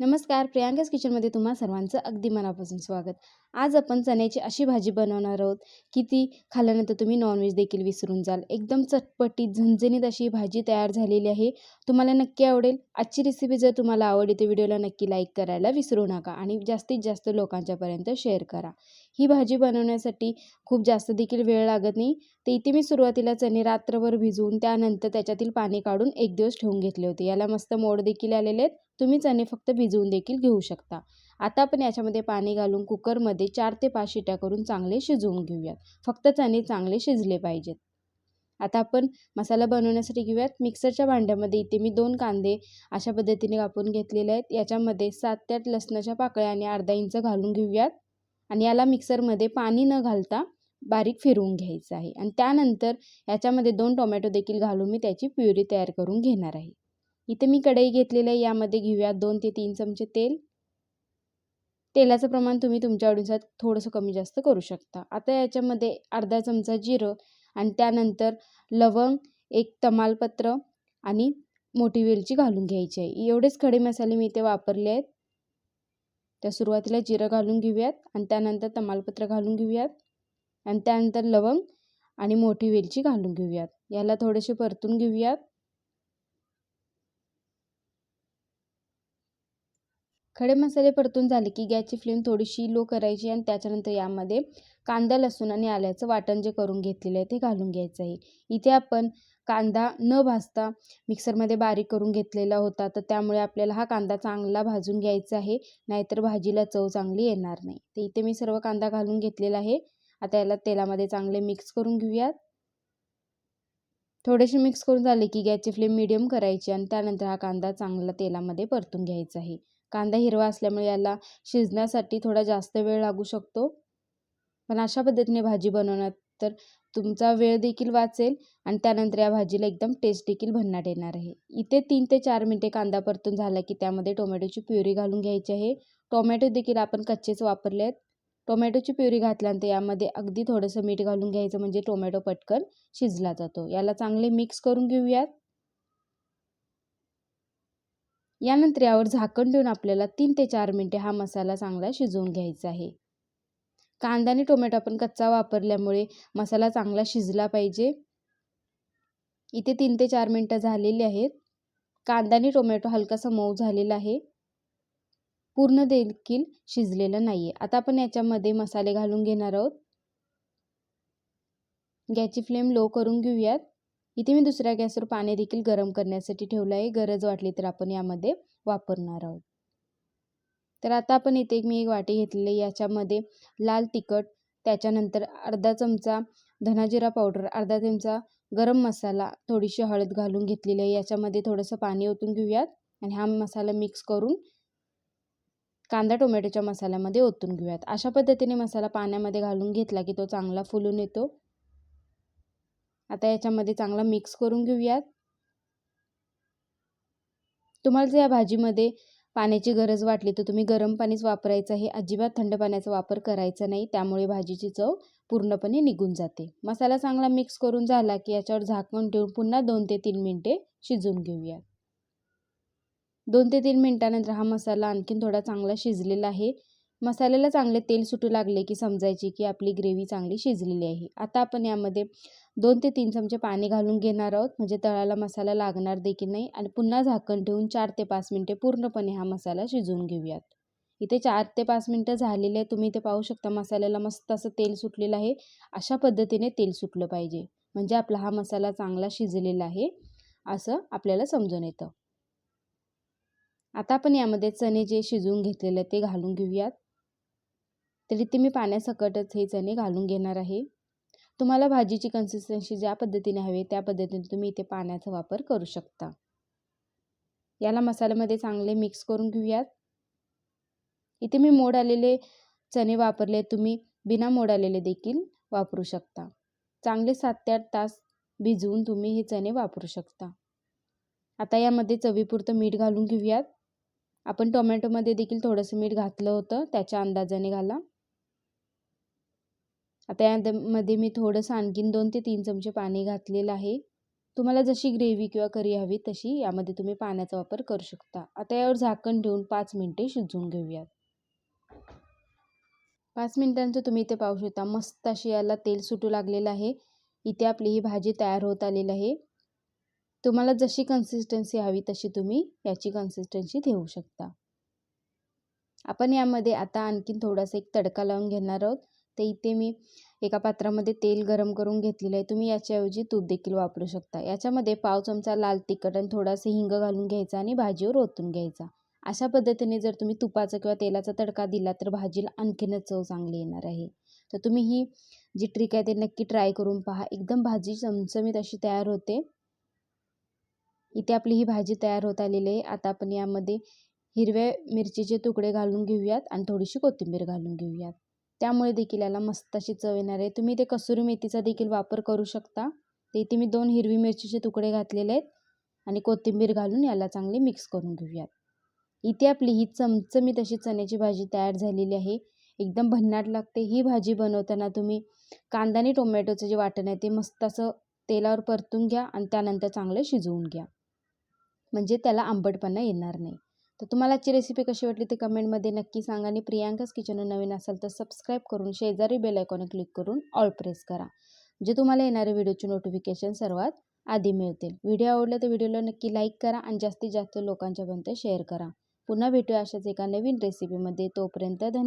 नमस्कार प्रियांकाच किचनमध्ये तुम्हा सर्वांचं अगदी मनापासून स्वागत. आज आपण चण्याची अशी भाजी बनवणार आहोत की ती खाल्ल्यानंतर तुम्ही नॉनव्हेज देखील विसरून जाल. एकदम चटपटीत झणझणीत अशी भाजी तयार झालेली आहे. तुम्हाला नक्की आवडेल. आजची रेसिपी जर तुम्हाला आवडली तर व्हिडिओला नक्की लाईक करायला विसरू नका आणि जास्तीत जास्त लोकांच्यापर्यंत शेअर करा. ही भाजी बनवण्यासाठी खूप जास्त देखील वेळ लागत नाही. तर इथे मी सुरुवातीला चणे रात्रभर भिजवून त्यानंतर त्याच्यातील पाणी काढून एक दिवस ठेवून घेतले होते. याला मस्त मोड देखील आलेले आहेत. तुम्ही चणे फक्त भिजवून देखील घेऊ शकता. आता आपण याच्यामध्ये पाणी घालून कुकरमध्ये चार ते पाच शिट्या करून चांगले शिजवून घेऊयात. फक्त चणे चांगले शिजले पाहिजेत. आता आपण मसाला बनवण्यासाठी घेऊयात. मिक्सरच्या भांड्यामध्ये इथे मी दोन कांदे अशा पद्धतीने कापून घेतलेले आहेत. याच्यामध्ये सात ते आठ लसणाच्या पाकळ्या आणि अर्धा इंच घालून घेऊयात. आणि याला मिक्सरमध्ये पाणी न घालता बारीक फिरवून घ्यायचं आहे. आणि त्यानंतर याच्यामध्ये दोन टोमॅटो देखील घालून मी त्याची प्युरी तयार करून घेणार आहे. इथे मी कढई घेतलेली आहे. यामध्ये घेऊया दोन ते तीन चमचे तेल. तेलाचं प्रमाण तुम्ही तुमच्या आवडीनुसार थोडंसं कमी जास्त करू शकता. आता याच्यामध्ये अर्धा चमचा जिरं आणि त्यानंतर लवंग एक तमालपत्र आणि मोठी वेलची घालून घ्यायची आहे. एवढेच खडे मसाले मी इथे वापरले आहेत. त्या सुरुवातीला जिरं घालून घेऊयात आणि त्यानंतर तमालपत्र घालून घेऊयात आणि त्यानंतर लवंग आणि मोठी वेलची घालून घेऊयात. याला थोडेसे परतून घेऊयात. खडे मसाले परतून झाले की गॅसची फ्लेम थोडीशी लो करायची आणि त्याच्यानंतर यामध्ये कांदा लसूण आणि आल्याचं वाटण जे करून घेतलेलं आहे ते घालून घ्यायचं आहे. इथे आपण कांदा न भाजता मिक्सरमध्ये बारीक करून घेतलेला होता तर त्यामुळे आपल्याला हा कांदा चांगला भाजून घ्यायचा आहे नाहीतर भाजीला चव चांगली येणार नाही. तर इथे मी सर्व कांदा घालून घेतलेला आहे. आता याला तेलामध्ये चांगले मिक्स करून घेऊयात. थोडेसे मिक्स करून झाले की गॅसची फ्लेम मिडियम करायची आणि त्यानंतर हा कांदा चांगला तेलामध्ये परतून घ्यायचा आहे. कांदा हिरवा असल्यामुळे याला शिजण्यासाठी थोडा जास्त वेळ लागू शकतो. पण अशा पद्धतीने भाजी बनवण्यात तर तुमचा वेळ देखील वाचेल आणि त्यानंतर या भाजीला एकदम टेस्ट देखील भन्नाट येणार आहे. इथे तीन ते चार मिनटे कांदा परतून झाला की त्यामध्ये टोमॅटोची प्युरी घालून घ्यायची आहे. टोमॅटो देखील आपण कच्चेच वापरले आहेत टोमॅटोची प्युरी घातल्यानंतर यामध्ये अगदी थोडंसं मीठ घालून घ्यायचं म्हणजे टोमॅटो पटकन शिजला जातो. याला चांगले मिक्स करून घेऊयात. यानंतर यावर झाकण देऊन आपल्याला तीन ते चार मिनटे हा मसाला चांगला शिजवून घ्यायचा आहे. कांदा आणि टोमॅटो आपण कच्चा वापरल्यामुळे मसाला चांगला शिजला पाहिजे. इथे तीन ते चार मिनटं झालेली आहेत. कांदा आणि टोमॅटो हलकासा मऊ झालेला आहे. पूर्ण देखील शिजलेलं नाही आहे आता आपण याच्यामध्ये मसाले घालून घेणार आहोत. गॅसची फ्लेम लो करून घेऊयात. इथे मी दुसऱ्या गॅसवर पाणी देखील गरम करण्यासाठी ठेवलं आहे गरज वाटली तर आपण यामध्ये वापरणार आहोत. तर आता आपण इथे मी एक वाटी घेतलेली याच्यामध्ये लाल तिखट त्याच्यानंतर अर्धा चमचा धनाजिरा पावडर अर्धा चमचा गरम मसाला थोडीशी हळद घालून घेतलेली आहे. याच्यामध्ये थोडंसं पाणी ओतून घेऊयात आणि हा मसाला मिक्स करून कांदा टोमॅटोच्या मसाल्यामध्ये ओतून घेऊयात. अशा पद्धतीने मसाला पाण्यामध्ये घालून घेतला की तो चांगला फुलून येतो. आता याच्यामध्ये चांगला मिक्स करून घेऊयात. तुम्हाला जर या भाजीमध्ये पाण्याची गरज वाटली तर तुम्ही गरम पाणीच वापरायचं आहे. अजिबात थंड पाण्याचा वापर करायचा नाही. त्यामुळे भाजीची चव पूर्णपणे निघून जाते. मसाला चांगला मिक्स करून झाला की याच्यावर झाकण ठेवून पुन्हा दोन ते तीन मिनटे शिजवून घेऊयात. दोन ते तीन मिनटानंतर हा मसाला आणखीन थोडा चांगला शिजलेला आहे. मसाल्याला चांगले तेल सुटू लागले की समजायची की आपली ग्रेव्ही चांगली शिजलेली आहे. आता आपण यामध्ये दोन ते तीन चमचे पाणी घालून घेणार आहोत. म्हणजे तळाला मसाला लागणार देखील नाही. आणि पुन्हा झाकण ठेवून चार ते पाच मिनटे पूर्णपणे हा मसाला शिजवून घेऊयात. इथे चार ते पाच मिनटं झालेले आहे तुम्ही इथे पाहू शकता मसाल्याला मस्त असं तेल सुटलेलं आहे. अशा पद्धतीने तेल सुटलं पाहिजे. म्हणजे आपला हा मसाला चांगला शिजलेला आहे असं आपल्याला समजून येतं. आता आपण यामध्ये चणे जे शिजवून घेतलेले ते घालून घेऊयात. तरी ते मी पाण्यासकटच हे चणे घालून घेणार आहे. तुम्हाला भाजीची कन्सिस्टन्सी ज्या पद्धतीने हवी त्या पद्धतीने तुम्ही इथे पाण्याचा वापर करू शकता. याला मसाल्यामध्ये चांगले मिक्स करून घेऊयात. इथे मी मोड आलेले चणे वापरले तुम्ही बिना मोड आलेले देखील वापरू शकता. चांगले सात ते आठ तास भिजवून तुम्ही हे चणे वापरू शकता. आता यामध्ये चवीपुरतं मीठ घालून घेऊयात. आपण टोमॅटोमध्ये देखील थोडंसं मीठ घातलं होतं त्याच्या अंदाजाने घाला. आता यामध्ये मी थोडंसं आणखीन दोन ते तीन चमचे पाणी घातलेलं आहे. तुम्हाला जशी ग्रेव्ही किंवा करी हवी तशी यामध्ये तुम्ही पाण्याचा वापर करू शकता. आता यावर झाकण ठेवून पाच मिनटे शिजवून घेऊयात. पाच मिनिटांचं तुम्ही इथे पाहू शकता. मस्त अशी याला तेल सुटू लागलेलं आहे. इथे आपली ही भाजी तयार होत आलेली आहे. तुम्हाला जशी कन्सिस्टन्सी हवी तशी तुम्ही याची कन्सिस्टन्सी ठेवू शकता. आपण यामध्ये आता आणखीन थोडासा एक तडका लावून घेणार आहोत. तर इथे मी एका पात्रामध्ये तेल गरम करून घेतलेलं आहे. तुम्ही याच्याऐवजी तूप देखील वापरू शकता. याच्यामध्ये पाव चमचा लाल तिखट आणि थोडासा हिंग घालून घ्यायचा आणि भाजीवर ओतून घ्यायचा. अशा पद्धतीने जर तुम्ही तुपाचा किंवा तेलाचा तडका दिला तर भाजीला आणखीनच चव चांगली येणार आहे. तर तुम्ही ही जी ट्रिक आहे ते नक्की ट्राय करून पहा. एकदम भाजी चमचमीत अशी तयार होते. इथे आपली ही भाजी तयार होत आलेली आहे. आता आपण यामध्ये हिरव्या मिरचीचे तुकडे घालून घेऊयात आणि थोडीशी कोथिंबीर घालून घेऊयात. त्यामुळे देखील याला मस्त अशी चव येणार आहे. तुम्ही ते कसुरी मेथीचा देखील वापर करू शकता. ते इथे मी दोन हिरवी मिरचीचे तुकडे घातलेले आहेत आणि कोथिंबीर घालून याला चांगले मिक्स करून घेऊयात. इथे आपली ही चमचमीत अशी चण्याची भाजी तयार झालेली आहे. एकदम भन्नाट लागते. ही भाजी बनवताना तुम्ही कांदा आणि टोमॅटोचं जे वाटण आहे ते मस्त असं तेलावर परतून घ्या आणि त्यानंतर चांगलं शिजवून घ्या. म्हणजे त्याला आंबटपणा येणार नाही. तर तुम्हाला आजची रेसिपी कशी वाटली ते कमेंटमध्ये नक्की सांगा आणि प्रियांकाच किचन नवीन असाल तर सबस्क्राईब करून शेजारी बेल आयकॉन क्लिक करून ऑल प्रेस करा. जे तुम्हाला येणारे व्हिडिओचे नोटिफिकेशन सर्वात आधी मिळतील. व्हिडिओ आवडला तर व्हिडिओला नक्की लाईक करा आणि जास्तीत जास्त लोकांच्यापर्यंत शेअर करा. पुन्हा भेटूया अशाच एका नवीन रेसिपीमध्ये तोपर्यंत धन्यवाद.